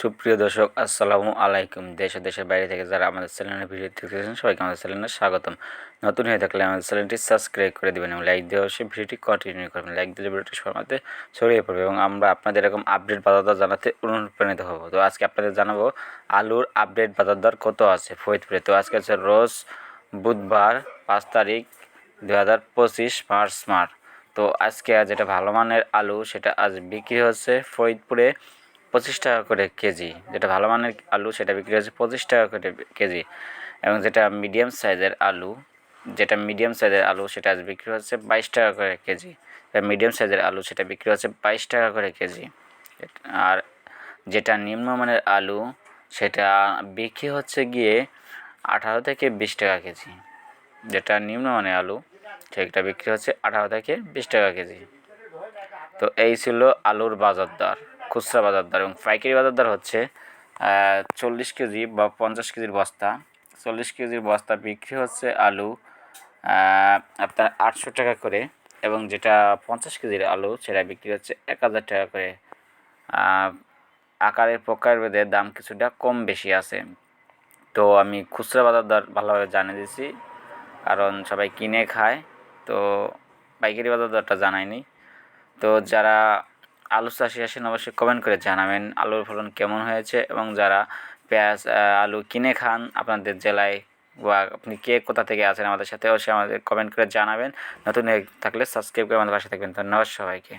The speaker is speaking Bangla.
সুপ্রিয় দর্শক, আসসালামু আলাইকুম। দেশ দেশের বাইরে থেকে যারা আমাদের চ্যানেলের ভিডিও দেখতেছেন সবাইকে আমাদের চ্যানেলে স্বাগতম। নতুন হয়ে থাকলে আমাদের চ্যানেলটি সাবস্ক্রাইব করে দেবেন এবং লাইক দিয়ে অবশ্যই ভিডিওটি কন্টিনিউ করবেন। লাইক দিলে ভিডিওটি সমাতে ছড়িয়ে পড়বে এবং আমরা আপনাদের এরকম আপডেট বাজার দর জানাতে অনুপ্রাণিত হব। তো আজকে আপনাদের জানাব আলুর আপডেট বাজার দর কত আছে ফরিদপুরে? তো আজকে হচ্ছে রোজ বুধবার পাঁচ তারিখ দু হাজার পঁচিশ, মার্চ মার্চ তো আজকে যেটা ভালো মানের আলু, সেটা আজ বিক্রি হচ্ছে ফরিদপুরে পঁচিশ টাকা করে কেজি। যেটা ভালো মানের আলু, সেটা বিক্রি হচ্ছে পঁচিশ টাকা করে কেজি। এবং যেটা মিডিয়াম সাইজের আলু, যেটা মিডিয়াম সাইজের আলু, সেটা আজ বিক্রি হচ্ছে বাইশ টাকা করে কেজি। মিডিয়াম সাইজের আলু, সেটা বিক্রি হচ্ছে বাইশ টাকা করে কেজি। আর যেটা নিম্নমানের আলু, সেটা বিক্রি হচ্ছে গিয়ে আঠারো থেকে বিশ টাকা কেজি। যেটা নিম্নমানের আলু, সেটা বিক্রি হচ্ছে আঠারো থেকে বিশ টাকা কেজি। তো এই ছিল আলুর বাজার দর খুচরা বাজার দর এবং পাইকারি বাজার দর হচ্ছে চল্লিশ কেজি বা পঞ্চাশ কেজির বস্তা। চল্লিশ কেজির বস্তা বিক্রি হচ্ছে আলু আপনার আটশো টাকা করে এবং যেটা পঞ্চাশ কেজির আলু সেটা বিক্রি হচ্ছে এক হাজার টাকা করে। আকারের প্রকার ভেদে দাম কিছুটা কম বেশি আছে। তো আমি খুচরা বাজার দর ভালোভাবে জানিয়ে দিয়েছি, কারণ সবাই কিনে খায়, তো পাইকারি বাজার দরটা জানায়নি তো যারা আলু চাষি আসেন, অবশ্যই কমেন্ট করে জানাবেন আলুর ফলন কেমন হয়েছে এবং যারা পেঁয়াজ আলু কিনে খান আপনাদের জেলায় বা আপনি কে কোথা থেকে আছেন আমাদের সাথে, অবশ্যই আমাদের কমেন্ট করে জানাবেন। নতুন থাকলে সাবস্ক্রাইব করে আমাদের পাশে থাকবেন। ধন্যবাদ সবাইকে।